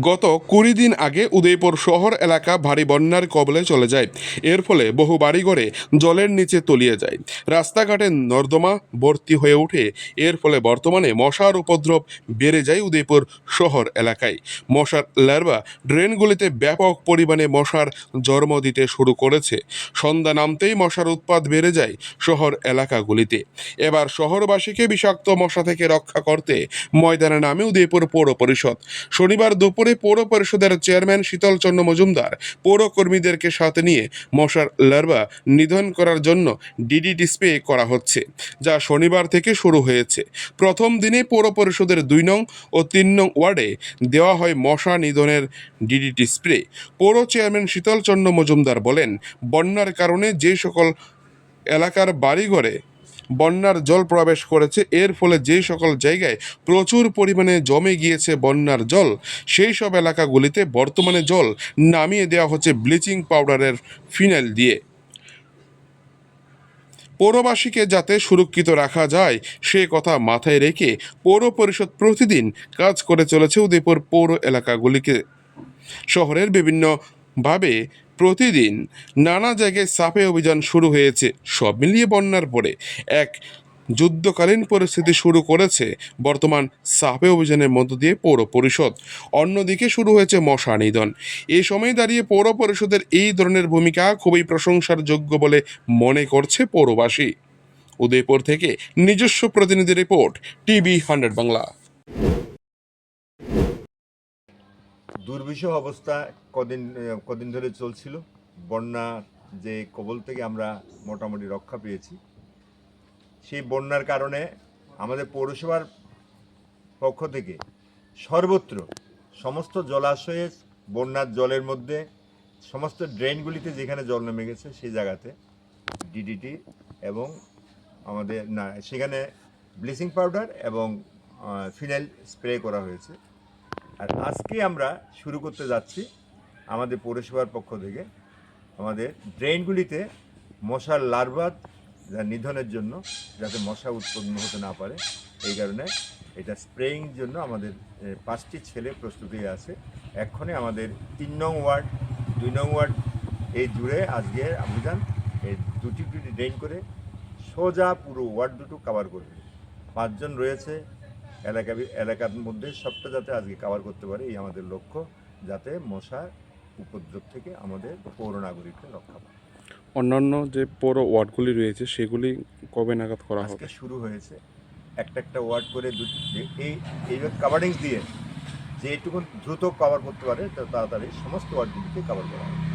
গত কুড়ি দিন আগে উদয়পুর শহর এলাকা ভারী বন্যার কবলে চলে যায়। এর ফলে বহু বাড়িঘরে জলের নিচে তলিয়ে যায়। রাস্তাঘাটে নর্দমা ভর্তি হয়ে ওঠে। এর ফলে বর্তমানে মশার উপদ্রব বেড়ে যায় উদয়পুর শহর এলাকায়। মশার লার্ভা ড্রেনগুলিতে ব্যাপক পরিমাণে মশার জন্ম দিতে শুরু করেছে। সন্ধ্যা নামতেই মশার উৎপাদ বেড়ে যায় শহর এলাকাগুলিতে। এবার শহরবাসীকে বিষাক্ত মশা থেকে রক্ষা করতে ময়দানে নামে উদয়পুর পৌর পরিষদ। শনিবার দুপুরে পৌর পরিষদের চেয়ারম্যান শীতল চন্দ্র মজুমদার পৌর কর্মীদেরকে সাথে নিয়ে মশার লার্ভা নিধন করার জন্য ডিডিটি স্প্রে করা হচ্ছে, যা শনিবার থেকে শুরু হয়েছে। প্রথম দিনে পৌর পরিষদের দুই নং ও তিন নং ওয়ার্ডে দেওয়া হয় মশা নিধনের ডিডিটি স্প্রে পৌর চেয়ারম্যান শীতল চন্দ্র মজুমদার বলেন, বন্যার কারণে যে সকল এলাকার বাড়িঘরে বন্যার জল প্রবেশ করেছে। এর ফলে যে সকল জায়গায় প্রচুর পরিমাণে জমে গিয়েছে বন্যার জল, সেই সব এলাকাগুলিতে বর্তমানে জল নামিয়ে দেওয়া হচ্ছে ব্লিচিং পাউডারের ফিনাইল দিয়ে। পৌরবাসীকে যাতে সুরক্ষিত রাখা যায়, সে কথা মাথায় রেখে পৌর পরিষদ প্রতিদিন কাজ করে চলেছে উদয়পুর পৌর এলাকাগুলিকে। শহরের বিভিন্ন ভাবে প্রতিদিন নানা জায়গায় সাপে অভিযান শুরু হয়েছে। সব মিলিয়ে বন্যার পরে এক যুদ্ধকালীন পরিস্থিতি শুরু করেছে বর্তমান সাপে অভিযানের মধ্য দিয়ে পৌর পরিষদ। অন্যদিকে শুরু হয়েছে মশা নিধন। এ সময় দাঁড়িয়ে পৌর পরিষদের এই ধরনের ভূমিকা খুবই প্রশংসার যোগ্য বলে মনে করছে পৌরবাসী। উদয়পুর থেকে নিজস্ব প্রতিনিধি রিপোর্ট, টিভি হান্ড্রেড বাংলা। দুর্বিষহ অবস্থা কদিন কদিন ধরে চলছিল। বন্যা যে কবল থেকে আমরা মোটামুটি রক্ষা পেয়েছি। সেই বন্যার কারণে আমাদের পৌরসভার পক্ষ থেকে সর্বত্র সমস্ত জলাশয়ে বন্যার জলের মধ্যে সমস্ত ড্রেনগুলিতে যেখানে জল নেমে গেছে, সেই জায়গাতে ডিডিটি এবং আমাদের, না, সেখানে ব্লিচিং পাউডার এবং ফিনাইল স্প্রে করা হয়েছে। আর আজকে আমরা শুরু করতে যাচ্ছি আমাদের পৌরসভার পক্ষ থেকে আমাদের ড্রেনগুলিতে মশার লার্ভা যা নিধনের জন্য, যাতে মশা উৎপন্ন হতে না পারে, এই কারণে এটা স্প্রেইং জন্য আমাদের পাঁচটি ছেলে প্রস্তুতি আছে। এক্ষণে আমাদের তিন নং ওয়ার্ড, দুই নং ওয়ার্ড এই জুড়ে আজকে অভিযান এই দুটি দুটি ড্রেন করে সোজা পুরো ওয়ার্ড দুটো কভার করবে। পাঁচজন রয়েছে এলাকা এলাকার মধ্যে সবটা যাতে আজকে কভার করতে পারে এই আমাদের লক্ষ্য যাতে মশার উপদ্রব থেকে আমাদের পৌর নাগরিকরা রক্ষা পায়। অন্যান্য যে পৌর ওয়ার্ডগুলি রয়েছে সেগুলি কবে নাগাদ করা হবে? আজকে শুরু হয়েছে। একটা একটা ওয়ার্ড করে এই এইভাবে কাভারিংস দিয়ে যেটুকু দ্রুত কভার করতে পারে তাড়াতাড়ি সমস্ত ওয়ার্ডগুলিকে কভার করা হবে।